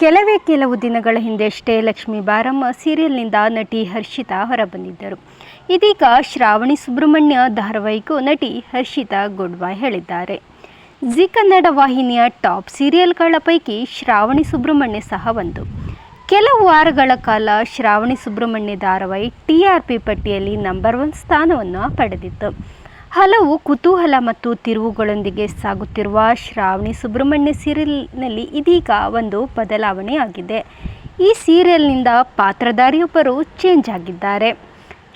ಕೆಲವೇ ಕೆಲವು ದಿನಗಳ ಹಿಂದೆಯಷ್ಟೇ ಲಕ್ಷ್ಮೀ ಬಾರಮ್ಮ ಸೀರಿಯಲ್ನಿಂದ ನಟಿ ಹರ್ಷಿತಾ ಹೊರಬಂದಿದ್ದರು. ಇದೀಗ ಶ್ರಾವಣಿ ಸುಬ್ರಹ್ಮಣ್ಯ ಧಾರಾವಾಹಿಗೂ ನಟಿ ಹರ್ಷಿತಾ ಗುಡ್ ಬೈ ಹೇಳಿದ್ದಾರೆ. ಜಿ ಕನ್ನಡ ವಾಹಿನಿಯ ಟಾಪ್ ಸೀರಿಯಲ್ಗಳ ಪೈಕಿ ಶ್ರಾವಣಿ ಸುಬ್ರಹ್ಮಣ್ಯ ಸಹ ಒಂದು. ಕೆಲವು ವಾರಗಳ ಕಾಲ ಶ್ರಾವಣಿ ಸುಬ್ರಹ್ಮಣ್ಯ ಧಾರಾವಾಹಿ ಟಿ ಆರ್ ಪಿ ಪಟ್ಟಿಯಲ್ಲಿ ನಂಬರ್ ಒನ್ ಸ್ಥಾನವನ್ನು ಪಡೆದಿತ್ತು. ಹಲವು ಕುತೂಹಲ ಮತ್ತು ತಿರುವುಗಳೊಂದಿಗೆ ಸಾಗುತ್ತಿರುವ ಶ್ರಾವಣಿ ಸುಬ್ರಹ್ಮಣ್ಯ ಸೀರಿಯಲ್ನಲ್ಲಿ ಇದೀಗ ಒಂದು ಬದಲಾವಣೆ ಆಗಿದೆ. ಈ ಸೀರಿಯಲ್ನಿಂದ ಪಾತ್ರಧಾರಿಯೊಬ್ಬರು ಚೇಂಜ್ ಆಗಿದ್ದಾರೆ.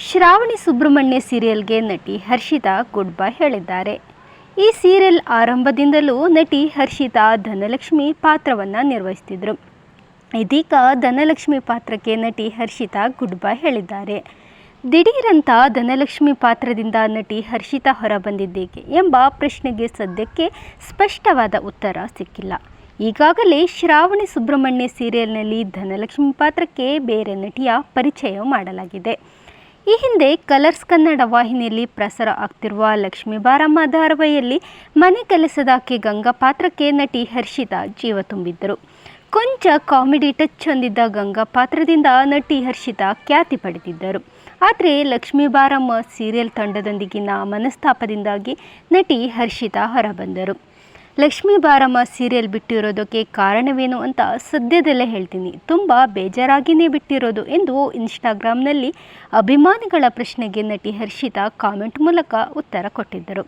ಶ್ರಾವಣಿ ಸುಬ್ರಹ್ಮಣ್ಯ ಸೀರಿಯಲ್ಗೆ ನಟಿ ಹರ್ಷಿತಾ ಗುಡ್ ಬೈ ಹೇಳಿದ್ದಾರೆ. ಈ ಸೀರಿಯಲ್ ಆರಂಭದಿಂದಲೂ ನಟಿ ಹರ್ಷಿತಾ ಧನಲಕ್ಷ್ಮಿ ಪಾತ್ರವನ್ನು ನಿರ್ವಹಿಸ್ತಿದ್ರು. ಇದೀಗ ಧನಲಕ್ಷ್ಮಿ ಪಾತ್ರಕ್ಕೆ ನಟಿ ಹರ್ಷಿತಾ ಗುಡ್ ಬೈ ಹೇಳಿದ್ದಾರೆ. ದಿಢೀರಂತ ಧನಲಕ್ಷ್ಮಿ ಪಾತ್ರದಿಂದ ನಟಿ ಹರ್ಷಿತಾ ಹೊರಬಂದಿದ್ದೇಕೆ ಎಂಬ ಪ್ರಶ್ನೆಗೆ ಸದ್ಯಕ್ಕೆ ಸ್ಪಷ್ಟವಾದ ಉತ್ತರ ಸಿಕ್ಕಿಲ್ಲ. ಈಗಾಗಲೇ ಶ್ರಾವಣಿ ಸುಬ್ರಹ್ಮಣ್ಯ ಸೀರಿಯಲ್ನಲ್ಲಿ ಧನಲಕ್ಷ್ಮಿ ಪಾತ್ರಕ್ಕೆ ಬೇರೆ ನಟಿಯ ಪರಿಚಯ ಮಾಡಲಾಗಿದೆ. ಈ ಹಿಂದೆ ಕಲರ್ಸ್ ಕನ್ನಡ ವಾಹಿನಿಯಲ್ಲಿ ಪ್ರಸಾರ ಆಗ್ತಿರುವ ಲಕ್ಷ್ಮೀ ಬಾರಮ್ಮ ಧಾರಾವಾಹಿಯಲ್ಲಿ ಮನೆ ಕೆಲಸದಾಕೆ ಗಂಗಾ ಪಾತ್ರಕ್ಕೆ ನಟಿ ಹರ್ಷಿತಾ ಜೀವ ತುಂಬಿದ್ದರು. ಕೊಂಚ ಕಾಮಿಡಿ ಟಚ್ ಹೊಂದಿದ್ದ ಗಂಗಾ ಪಾತ್ರದಿಂದ ನಟಿ ಹರ್ಷಿತಾ ಖ್ಯಾತಿ ಪಡೆದಿದ್ದರು. ಆದರೆ ಲಕ್ಷ್ಮೀ ಬಾರಮ್ಮ ಸೀರಿಯಲ್ ತಂಡದೊಂದಿಗಿನ ಮನಸ್ತಾಪದಿಂದಾಗಿ ನಟಿ ಹರ್ಷಿತಾ ಹೊರಬಂದರು. ಲಕ್ಷ್ಮೀ ಬಾರಮ್ಮ ಸೀರಿಯಲ್ ಬಿಟ್ಟಿರೋದಕ್ಕೆ ಕಾರಣವೇನು ಅಂತ ಸದ್ಯದಲ್ಲೇ ಹೇಳ್ತೀನಿ. ತುಂಬ ಬೇಜಾರಾಗಿಯೇ ಬಿಟ್ಟಿರೋದು ಎಂದು ಇನ್ಸ್ಟಾಗ್ರಾಮ್ನಲ್ಲಿ ಅಭಿಮಾನಿಗಳ ಪ್ರಶ್ನೆಗೆ ನಟಿ ಹರ್ಷಿತಾ ಕಾಮೆಂಟ್ ಮೂಲಕ ಉತ್ತರ ಕೊಟ್ಟಿದ್ದರು.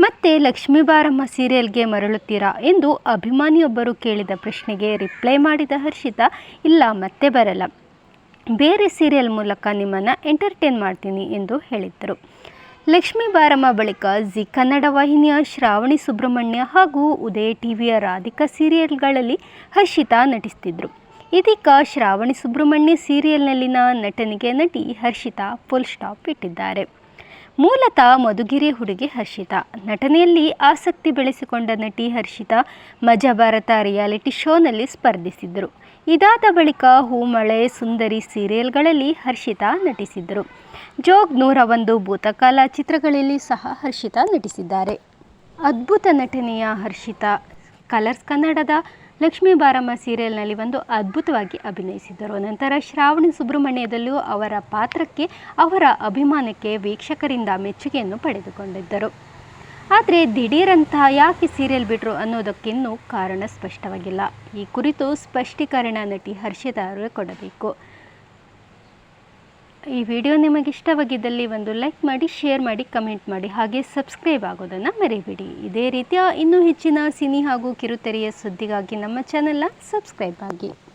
ಮತ್ತೆ ಲಕ್ಷ್ಮೀ ಬಾರಮ್ಮ ಸೀರಿಯಲ್ಗೆ ಮರಳುತ್ತೀರಾ ಎಂದು ಅಭಿಮಾನಿಯೊಬ್ಬರು ಕೇಳಿದ ಪ್ರಶ್ನೆಗೆ ರಿಪ್ಲೈ ಮಾಡಿದ ಹರ್ಷಿತಾ, ಇಲ್ಲ, ಮತ್ತೆ ಬರಲ್ಲ. ಬೇರೆ ಸೀರಿಯಲ್ ಮೂಲಕ ನಿಮ್ಮನ್ನು ಎಂಟರ್ಟೈನ್ ಮಾಡ್ತೀನಿ ಎಂದು ಹೇಳಿದ್ದರು. ಲಕ್ಷ್ಮೀ ಬಾರಮ್ಮ ಬಳಿಕ ಜಿ ಕನ್ನಡ ವಾಹಿನಿಯ ಶ್ರಾವಣಿ ಸುಬ್ರಹ್ಮಣ್ಯ ಹಾಗೂ ಉದಯ ಟಿವಿಯ ರಾಧಿಕಾ ಸೀರಿಯಲ್ಗಳಲ್ಲಿ ಹರ್ಷಿತಾ ನಟಿಸ್ತಿದ್ರು. ಇದೀಗ ಶ್ರಾವಣಿ ಸುಬ್ರಹ್ಮಣ್ಯ ಸೀರಿಯಲ್ನಲ್ಲಿನ ನಟನಿಗೆ ನಟಿ ಹರ್ಷಿತಾ ಫುಲ್ ಸ್ಟಾಪ್ ಇಟ್ಟಿದ್ದಾರೆ. ಮೂಲತಃ ಮಧುಗಿರಿ ಹುಡುಗಿ ಹರ್ಷಿತಾ. ನಟನೆಯಲ್ಲಿ ಆಸಕ್ತಿ ಬೆಳೆಸಿಕೊಂಡ ನಟಿ ಹರ್ಷಿತಾ ಮಜಾ ಭಾರತ ರಿಯಾಲಿಟಿ ಶೋನಲ್ಲಿ ಸ್ಪರ್ಧಿಸಿದ್ದರು. ಇದಾದ ಬಳಿಕ ಹೂಮಳೆ, ಸುಂದರಿ ಸೀರಿಯಲ್ಗಳಲ್ಲಿ ಹರ್ಷಿತಾ ನಟಿಸಿದ್ದರು. ಜೋಗ್ ನೂರ ಒಂದು ಭೂತಕಾಲ ಚಿತ್ರಗಳಲ್ಲಿ ಸಹ ಹರ್ಷಿತಾ ನಟಿಸಿದ್ದಾರೆ. ಅದ್ಭುತ ನಟನೆಯ ಹರ್ಷಿತಾ, ಕಲರ್ಸ್ ಕನ್ನಡದ ಲಕ್ಷ್ಮೀ ಬಾರಮ್ಮ ಸೀರಿಯಲ್ನಲ್ಲಿ ಒಂದು ಅದ್ಭುತವಾಗಿ ಅಭಿನಯಿಸಿದ್ದರು. ನಂತರ ಶ್ರಾವಣಿ ಸುಬ್ರಹ್ಮಣ್ಯದಲ್ಲೂ ಅವರ ಪಾತ್ರಕ್ಕೆ, ಅವರ ಅಭಿಮಾನಕ್ಕೆ ವೀಕ್ಷಕರಿಂದ ಮೆಚ್ಚುಗೆಯನ್ನು ಪಡೆದುಕೊಂಡಿದ್ದರು. ಆದರೆ ದಿಢೀರಂತ ಯಾಕೆ ಸೀರಿಯಲ್ ಬಿಟ್ಟರು ಅನ್ನೋದಕ್ಕಿನ್ನೂ ಕಾರಣ ಸ್ಪಷ್ಟವಾಗಿಲ್ಲ. ಈ ಕುರಿತು ಸ್ಪಷ್ಟೀಕರಣ ನಟಿ ಹರ್ಷಿತಾ ಕೊಡಬೇಕು. ಈ ವಿಡಿಯೋ ನಿಮಗೆ ಇಷ್ಟವಾಗಿದ್ದಲ್ಲಿ ಒಂದು ಲೈಕ್ ಮಾಡಿ, ಶೇರ್ ಮಾಡಿ, ಕಮೆಂಟ್ ಮಾಡಿ, ಹಾಗೆ ಸಬ್ಸ್ಕ್ರೈಬ್ ಆಗೋದನ್ನು ಮರಿಬೇಡಿ ಇದೇ ರೀತಿಯ ಇನ್ನೂ ಹೆಚ್ಚಿನ ಸಿನಿ ಹಾಗೂ ಕಿರುತೆರೆಯ ಸುದ್ದಿಗಾಗಿ ನಮ್ಮ ಚಾನೆಲ್ನ ಸಬ್ಸ್ಕ್ರೈಬ್ ಆಗಿ.